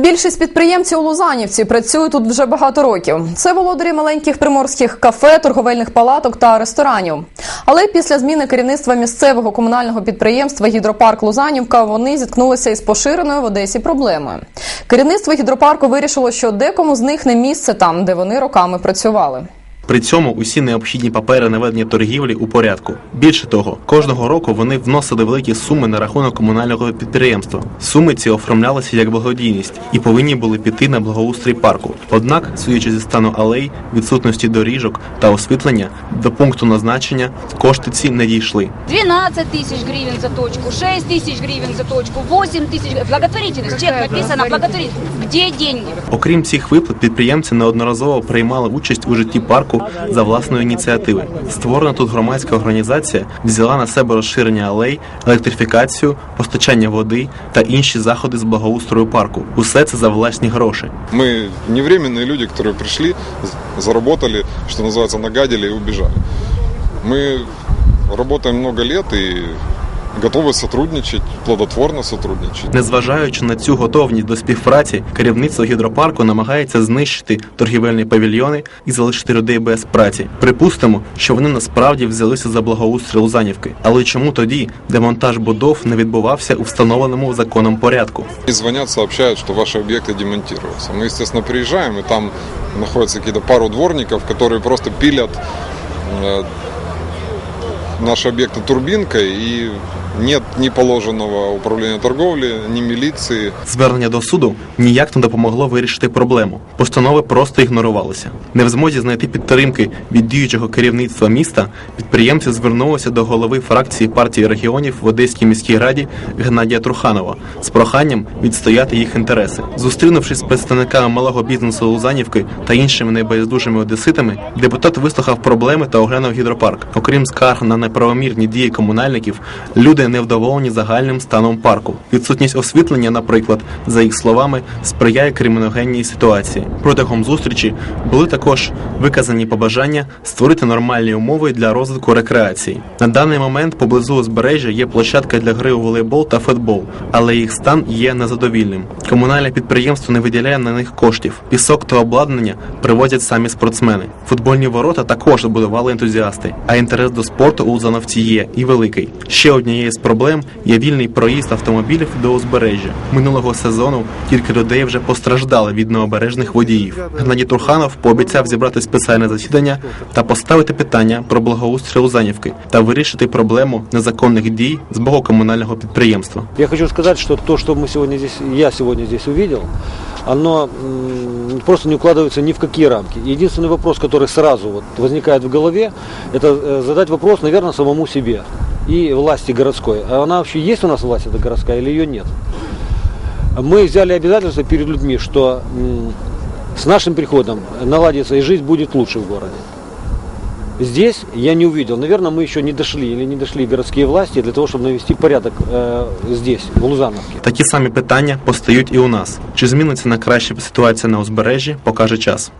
Більшість підприємців у Лузанівці працюють тут вже багато років. Це володарі маленьких приморських кафе, торговельних палаток та ресторанів. Але після зміни керівництва місцевого комунального підприємства Гідропарк Лузанівка вони зіткнулися із поширеною в Одесі проблемою. Керівництво гідропарку вирішило, що декому з них не місце там, де вони роками працювали. При цьому усі необхідні папери на ведення торгівлі у порядку. Більше того, кожного року вони вносили великі суми на рахунок комунального підприємства. Суми ці оформлялися як благодійність і повинні були піти на благоустрій парку. Однак, судячи зі стану алей, відсутності доріжок та освітлення, до пункту назначення кошти ці не дійшли. 12 тысяч гривен за точку, 6 тысяч гривен за точку, 8 тысяч... Благотворительность, чек написано, благотворительность. Где деньги? Окрім цих виплат, підприємці неодноразово приймали участь у житті парку за власної ініціативи. Створена тут громадська організація взяла на себе розширення алей, електрифікацію, постачання води та інші заходи з благоустрою парку. Усе це за власні гроші. Мы не временные люди, которые пришли, з- заработали, что называется, нагадили и убежали. Мы работаем много лет и готовы сотрудничать, плодотворно сотрудничать. Незважаючи на цю готовність до співпраці, керівництво гідропарку намагається знищити торгівельні павільйони і залишити людей без праці. Припустимо, що вони насправді взялися за благоустрій Лузанівки. Але чому тоді демонтаж будов не відбувався у встановленому законом порядку? И звонят, сообщают, что ваши объекты демонтируются. Мы, естественно, приезжаем, и там находятся какие-то пару дворников, которые просто пилят э, наши объекты турбинкой, и нет ни положенного управления торговли, ни милиции, Звернення до суду ніяк не допомогло вирішити проблему. Постанови просто ігнорувалися. Не в змозі знайти підтримки від діючого керівництва міста. Підприємці звернулися до голови фракції партії регіонів в Одеській міській раді Геннадія Труханова з проханням відстояти їх інтереси. Зустрінувшись з представниками малого бізнесу Лузанівки та іншими небайдужими одеситами, депутат вислухав проблеми та оглянув гідропарк. Окрім скарг на неправомірні дії комунальників, люди невдоволені загальним станом парку. Відсутність освітлення, наприклад, за їх словами, сприяє криміногенній ситуації. Протягом зустрічі були також виказані побажання створити нормальні умови для розвитку рекреації. На даний момент поблизу узбережжя є площадка для гри у волейбол та футбол, але їх стан є незадовільним. Комунальне підприємство не виділяє на них коштів. Пісок та обладнання привозять самі спортсмени. Футбольні ворота також будували ентузіасти, а інтерес до спорту у Лузановці є і великий. Ще однією з проблем є вільний проїзд автомобілів до узбережжя. Минулого сезону кілька людей вже постраждали від необережних водіїв. Геннадій Труханов пообіцяв зібрати спеціальне засідання та поставити питання про благоустрій Лузанівки та вирішити проблему незаконних дій з боку комунального підприємства. Я хочу сказать, что то, что мы сегодня здесь, я сегодня здесь увидел, оно м, просто не укладывается ни в какие рамки. Единственный вопрос, который сразу вот возникает в голове, это э, задать вопрос, наверное, самому себе и власти городской. А она вообще есть у нас власть эта городская или ее нет? Мы взяли обязательство перед людьми, что м, с нашим приходом наладится и жизнь будет лучше в городе. Здесь я не увидел. Наверное, мы еще не дошли или не дошли городские власти для того, чтобы навести порядок э, здесь, в Лузановке. Такі самі питання постають і у нас. Чи зміниться на краще ситуація на узбережжі, покаже час.